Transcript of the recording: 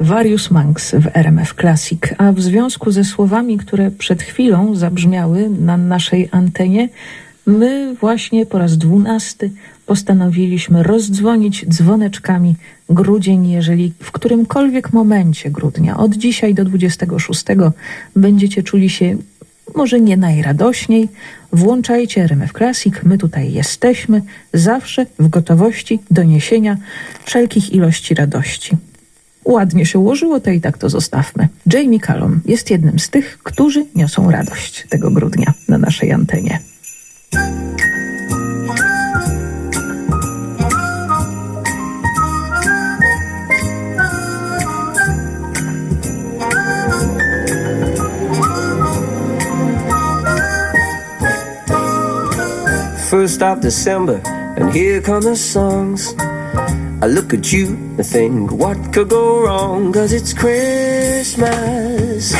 Various Monks w RMF Classic, a w związku ze słowami, które przed chwilą zabrzmiały na naszej antenie, my właśnie po raz dwunasty postanowiliśmy rozdzwonić dzwoneczkami grudzień, jeżeli w którymkolwiek momencie grudnia, od dzisiaj do 26, będziecie czuli się może nie najradośniej, włączajcie RMF Classic, my tutaj jesteśmy, zawsze w gotowości do niesienia wszelkich ilości radości. Ładnie się ułożyło, to i tak to zostawmy. Jamie Callum jest jednym z tych, którzy niosą radość tego grudnia na naszej antenie. First of December, and here come the songs. I look at you and think, what could go wrong? Cause it's Christmas.